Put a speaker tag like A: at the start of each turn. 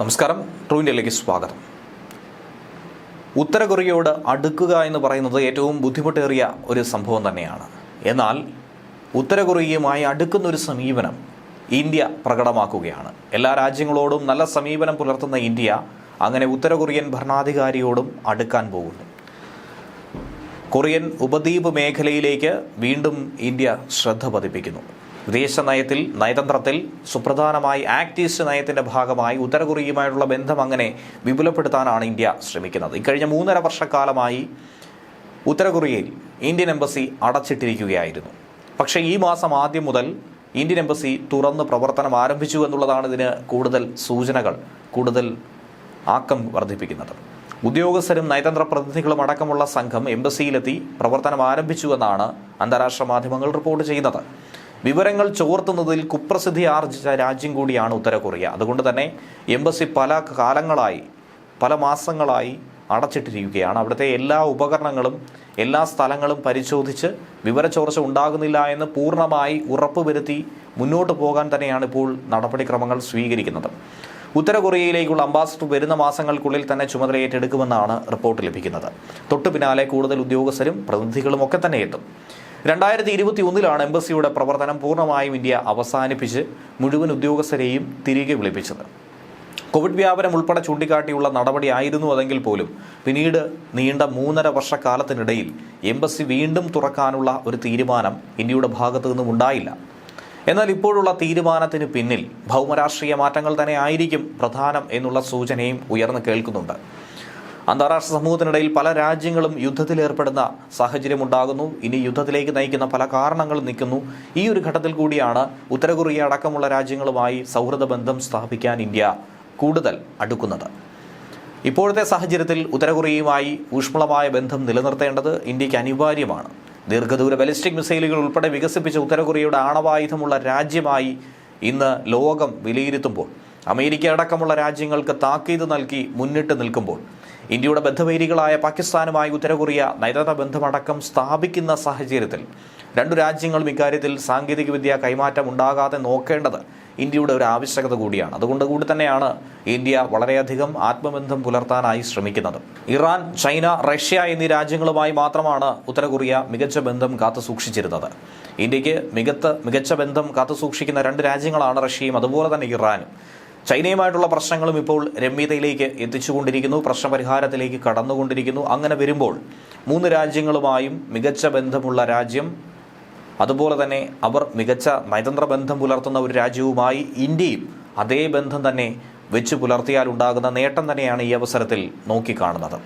A: നമസ്കാരം. ട്രൂ ഇന്ത്യയിലേക്ക് സ്വാഗതം. ഉത്തര കൊറിയയോട് അടുക്കുക എന്ന് പറയുന്നത് ഏറ്റവും ബുദ്ധിമുട്ടേറിയ ഒരു സംഭവം തന്നെയാണ്. എന്നാൽ ഉത്തര കൊറിയയുമായി അടുക്കുന്ന ഒരു സമീപനം ഇന്ത്യ പ്രകടമാക്കുകയാണ്. എല്ലാ രാജ്യങ്ങളോടും നല്ല സമീപനം പുലർത്തുന്ന ഇന്ത്യ അങ്ങനെ ഉത്തര കൊറിയൻ ഭരണാധികാരിയോടും അടുക്കാൻ പോകുന്നു. കൊറിയൻ ഉപദ്വീപ് മേഖലയിലേക്ക് വീണ്ടും ഇന്ത്യ ശ്രദ്ധ പതിപ്പിക്കുന്നു. വിദേശ നയത്തിൽ നയതന്ത്രത്തിൽ സുപ്രധാനമായി ആക്ട് ഈസ്റ്റ് നയത്തിന്റെ ഭാഗമായി ഉത്തര കൊറിയയുമായിട്ടുള്ള ബന്ധം അങ്ങനെ വിപുലപ്പെടുത്താനാണ് ഇന്ത്യ ശ്രമിക്കുന്നത്. ഇക്കഴിഞ്ഞ മൂന്നര വർഷക്കാലമായി ഉത്തര കൊറിയയിൽ ഇന്ത്യൻ എംബസി അടച്ചിട്ടിരിക്കുകയായിരുന്നു. പക്ഷേ ഈ മാസം ആദ്യം മുതൽ ഇന്ത്യൻ എംബസി തുറന്ന് പ്രവർത്തനം ആരംഭിച്ചു എന്നുള്ളതാണ് ഇതിന് കൂടുതൽ സൂചനകൾ കൂടുതൽ ആക്കം വർദ്ധിപ്പിക്കുന്നത്. ഉദ്യോഗസ്ഥരും നയതന്ത്ര പ്രതിനിധികളും അടക്കമുള്ള സംഘം എംബസിയിലെത്തി പ്രവർത്തനം ആരംഭിച്ചുവെന്നാണ് അന്താരാഷ്ട്ര മാധ്യമങ്ങൾ റിപ്പോർട്ട് ചെയ്യുന്നത്. വിവരങ്ങൾ ചോർത്തുന്നതിൽ കുപ്രസിദ്ധി ആർജിച്ച രാജ്യം കൂടിയാണ് ഉത്തര കൊറിയ. അതുകൊണ്ട് തന്നെ എംബസി പല കാലങ്ങളായി പല മാസങ്ങളായി അടച്ചിട്ടിരിക്കുകയാണ്. അവിടുത്തെ എല്ലാ ഉപകരണങ്ങളും എല്ലാ സ്ഥലങ്ങളും പരിശോധിച്ച് വിവരച്ചോർച്ച ഉണ്ടാകുന്നില്ല എന്ന് പൂർണമായി ഉറപ്പുവരുത്തി മുന്നോട്ട് പോകാൻ തന്നെയാണ് ഇപ്പോൾ നടപടിക്രമങ്ങൾ സ്വീകരിക്കുന്നത്. ഉത്തര കൊറിയയിലേക്കുള്ള അംബാസഡർ വരുന്ന മാസങ്ങൾക്കുള്ളിൽ തന്നെ ചുമതല ഏറ്റെടുക്കുമെന്നാണ് റിപ്പോർട്ട് ലഭിക്കുന്നത്. തൊട്ടു പിന്നാലെ കൂടുതൽ ഉദ്യോഗസ്ഥരും പ്രതിനിധികളും ഒക്കെ തന്നെ എത്തും. രണ്ടായിരത്തി ഇരുപത്തി ഒന്നിലാണ് എംബസിയുടെ പ്രവർത്തനം പൂർണമായും ഇന്ത്യ അവസാനിപ്പിച്ച് മുഴുവൻ ഉദ്യോഗസ്ഥരെയും തിരികെ വിളിപ്പിച്ചത്. കോവിഡ് വ്യാപനം ഉൾപ്പെടെ ചൂണ്ടിക്കാട്ടിയുള്ള നടപടി ആയിരുന്നു അതെങ്കിൽ പോലും പിന്നീട് നീണ്ട മൂന്നര വർഷക്കാലത്തിനിടയിൽ എംബസി വീണ്ടും തുറക്കാനുള്ള ഒരു തീരുമാനം ഇന്ത്യയുടെ ഭാഗത്തു നിന്നും ഉണ്ടായില്ല. എന്നാൽ ഇപ്പോഴുള്ള തീരുമാനത്തിന് പിന്നിൽ ഭൗമരാഷ്ട്രീയ മാറ്റങ്ങൾ തന്നെ ആയിരിക്കും പ്രധാനം എന്നുള്ള സൂചനയും ഉയർന്നു കേൾക്കുന്നുണ്ട്. അന്താരാഷ്ട്ര സമൂഹത്തിനിടയിൽ പല രാജ്യങ്ങളും യുദ്ധത്തിലേർപ്പെടുന്ന സാഹചര്യം ഉണ്ടാകുന്നു. ഇനി യുദ്ധത്തിലേക്ക് നയിക്കുന്ന പല കാരണങ്ങളും നിൽക്കുന്നു. ഈ ഒരു ഘട്ടത്തിൽ കൂടിയാണ് ഉത്തര കൊറിയ അടക്കമുള്ള രാജ്യങ്ങളുമായി സൗഹൃദ ബന്ധം സ്ഥാപിക്കാൻ ഇന്ത്യ കൂടുതൽ അടുക്കുന്നത്. ഇപ്പോഴത്തെ സാഹചര്യത്തിൽ ഉത്തര കൊറിയയുമായി ഊഷ്മളമായ ബന്ധം നിലനിർത്തേണ്ടത് ഇന്ത്യയ്ക്ക് അനിവാര്യമാണ്. ദീർഘദൂര ബലിസ്റ്റിക് മിസൈലുകൾ ഉൾപ്പെടെ വികസിപ്പിച്ച ഉത്തരകൊറിയയുടെ ആണവായുധമുള്ള രാജ്യമായി ഇന്ന് ലോകം വിലയിരുത്തുമ്പോൾ അമേരിക്ക അടക്കമുള്ള രാജ്യങ്ങൾക്ക് താക്കീത് നൽകി മുന്നിട്ട് നിൽക്കുമ്പോൾ ഇന്ത്യയുടെ ബന്ധവൈരികളായ പാകിസ്ഥാനുമായി ഉത്തരകൊറിയ നയതന്ത്ര ബന്ധമടക്കം സ്ഥാപിക്കുന്ന സാഹചര്യത്തിൽ രണ്ടു രാജ്യങ്ങളും ഇക്കാര്യത്തിൽ സാങ്കേതികവിദ്യ കൈമാറ്റം ഉണ്ടാകാതെ നോക്കേണ്ടത് ഇന്ത്യയുടെ ഒരു ആവശ്യകത കൂടിയാണ്. അതുകൊണ്ട് കൂടി തന്നെയാണ് ഇന്ത്യ വളരെയധികം ആത്മബന്ധം പുലർത്താനായി ശ്രമിക്കുന്നത്. ഇറാൻ ചൈന റഷ്യ എന്നീ രാജ്യങ്ങളുമായി മാത്രമാണ് ഉത്തര കൊറിയ മികച്ച ബന്ധം കാത്തു സൂക്ഷിച്ചിരുന്നത്. ഇന്ത്യയ്ക്ക് മികത്ത മികച്ച ബന്ധം കാത്തു സൂക്ഷിക്കുന്ന രണ്ട് രാജ്യങ്ങളാണ് റഷ്യയും അതുപോലെ തന്നെ ഇറാനും. ചൈനയുമായിട്ടുള്ള പ്രശ്നങ്ങളും ഇപ്പോൾ രമ്യതയിലേക്ക് എത്തിച്ചുകൊണ്ടിരിക്കുന്നു. പ്രശ്നപരിഹാരത്തിലേക്ക് കടന്നുകൊണ്ടിരിക്കുന്നു. അങ്ങനെ വരുമ്പോൾ മൂന്ന് രാജ്യങ്ങളുമായും മികച്ച ബന്ധമുള്ള രാജ്യം അതുപോലെ തന്നെ അവർ മികച്ച നയതന്ത്ര ബന്ധം പുലർത്തുന്ന ഒരു രാജ്യവുമായി ഇന്ത്യയും അതേ ബന്ധം തന്നെ വെച്ച് പുലർത്തിയാൽ ഉണ്ടാകുന്ന നേട്ടം തന്നെയാണ് ഈ അവസരത്തിൽ നോക്കിക്കാണുന്നത്.